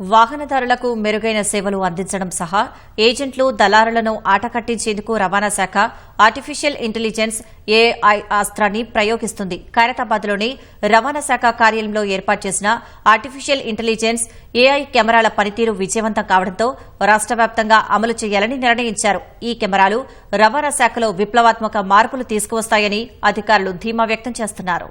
వాహనదారులకు మెరుగైన సేవలు అందించడం సహా ఏజెంట్లు దళారులను ఆటకట్టించేందుకు రవాణా శాఖ ఆర్టిఫిషియల్ ఇంటెలిజెన్స్ ఏఐ అస్త్రాన్ని ప్రయోగిస్తుంది. ఖైరతాబాద్లోని రవాణా శాఖ కార్యాలయంలో ఏర్పాటు చేసిన ఆర్టిఫిషియల్ ఇంటెలిజెన్స్ ఏఐ కెమెరాల పనితీరు విజయవంతం కావడంతో రాష్ట వ్యాప్తంగా అమలు చేయాలని నిర్ణయించారు. ఈ కెమెరాలు రవాణా శాఖలో విప్లవాత్మక మార్పులు తీసుకువస్తాయని అధికారులు ధీమా వ్యక్తం చేస్తున్నారు.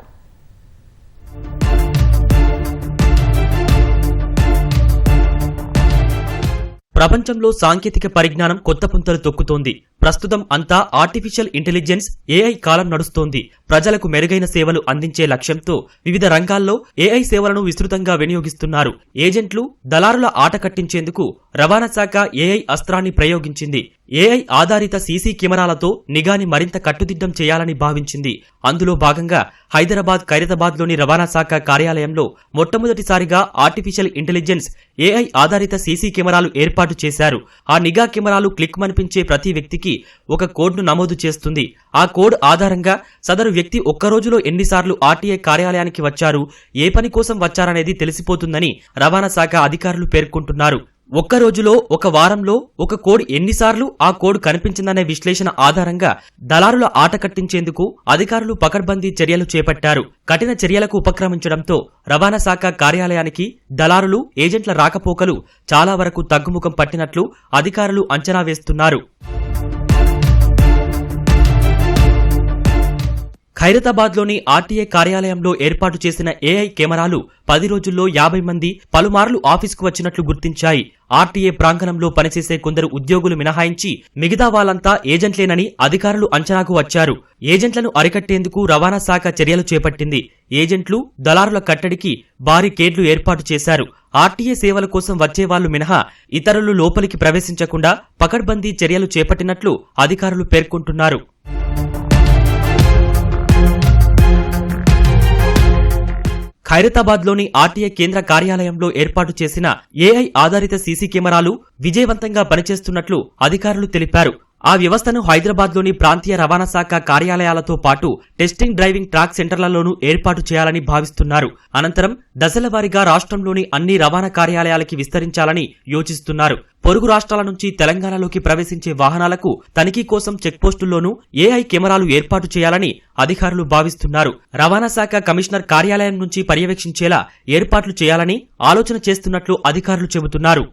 ప్రపంచంలో సాంకేతిక పరిజ్ఞానం కొత్త పుంతలు తొక్కుతోంది. ప్రస్తుతం అంతా ఆర్టిఫిషియల్ ఇంటెలిజెన్స్ ఏఐ కాలం నడుస్తోంది. ప్రజలకు మెరుగైన సేవలు అందించే లక్ష్యంతో వివిధ రంగాల్లో ఏఐ సేవలను విస్తృతంగా వినియోగిస్తున్నారు. ఏజెంట్లు దళారుల ఆట కట్టించేందుకు రవాణా శాఖ ఏఐ అస్త్రాన్ని ప్రయోగించింది. ఏఐ ఆధారిత సీసీ కెమెరాలతో నిఘాని మరింత కట్టుదిట్టం చేయాలని భావించింది. అందులో భాగంగా హైదరాబాద్ ఖైరతాబాద్లోని రవాణా శాఖ కార్యాలయంలో మొట్టమొదటిసారిగా ఆర్టిఫిషియల్ ఇంటెలిజెన్స్ ఏఐ ఆధారిత సీసీ కెమెరాలు ఏర్పాటు చేశారు. ఆ నిఘా కెమెరాలు క్లిక్ మనిపించే ప్రతి వ్యక్తికి ఒక కోడ్ను నమోదు చేస్తుంది. ఆ కోడ్ ఆధారంగా సదరు వ్యక్తి ఒక్క రోజులో ఎన్నిసార్లు ఆర్టీఐ కార్యాలయానికి వచ్చారు ఏ పని కోసం వచ్చారనేది తెలిసిపోతుందని రవాణా శాఖ అధికారులు పేర్కొంటున్నారు. ఒక్క రోజులో ఒక వారంలో ఒక కోడ్ ఎన్నిసార్లు ఆ కోడ్ కనిపించిందనే విశ్లేషణ ఆధారంగా దళారుల ఆట కట్టించేందుకు అధికారులు పకడ్బందీ చర్యలు చేపట్టారు. కఠిన చర్యలకు ఉపక్రమించడంతో రవాణా శాఖ కార్యాలయానికి దళారులు ఏజెంట్ల రాకపోకలు చాలా వరకు తగ్గుముఖం పట్టినట్లు అధికారులు అంచనా వేస్తున్నారు. ఖైరతాబాద్లోని ఆర్టీఏ కార్యాలయంలో ఏర్పాటు చేసిన ఏఐ కెమెరాలు పది రోజుల్లో యాభై మంది పలుమార్లు ఆఫీసుకు వచ్చినట్లు గుర్తించాయి. ఆర్టీఏ ప్రాంగణంలో పనిచేసే కొందరు ఉద్యోగులు మినహాయించి మిగతా వాళ్ళంతా ఏజెంట్లేనని అధికారులు అంచనాకు వచ్చారు. ఏజెంట్లను అరికట్టేందుకు రవాణా శాఖ చర్యలు చేపట్టింది. ఏజెంట్లు దళారుల కట్టడికి భారీ కేడ్లు ఏర్పాటు చేశారు. ఆర్టీఏ సేవల కోసం వచ్చేవాళ్ళు మినహా ఇతరులు లోపలికి ప్రవేశించకుండా పకడ్బందీ చర్యలు చేపట్టినట్లు అధికారులు పేర్కొంటున్నారు. ఖైరతాబాద్లోని ఆర్టీఏ కేంద్ర కార్యాలయంలో ఏర్పాటు చేసిన ఏఐ ఆధారిత సీసీ కెమెరాలు విజయవంతంగా పనిచేస్తున్నట్లు అధికారులు తెలిపారు. ఆ వ్యవస్థను హైదరాబాద్లోని ప్రాంతీయ రవాణా శాఖ కార్యాలయాలతో పాటు టెస్టింగ్ డ్రైవింగ్ ట్రాక్ సెంటర్లలోనూ ఏర్పాటు చేయాలని భావిస్తున్నారు. అనంతరం దశలవారీగా రాష్ట్రంలోని అన్ని రవాణా కార్యాలయాలకి విస్తరించాలని యోచిస్తున్నారు. పొరుగు రాష్ట్రాల నుంచి తెలంగాణలోకి ప్రవేశించే వాహనాలకు తనిఖీ కోసం చెక్పోస్టుల్లోనూ ఏఐ కెమెరాలు ఏర్పాటు చేయాలని అధికారులు భావిస్తున్నారు. రవాణా శాఖ కమిషనర్ కార్యాలయం నుంచి పర్యవేక్షించేలా ఏర్పాట్లు చేయాలని ఆలోచన చేస్తున్నట్లు అధికారులు చెబుతున్నారు.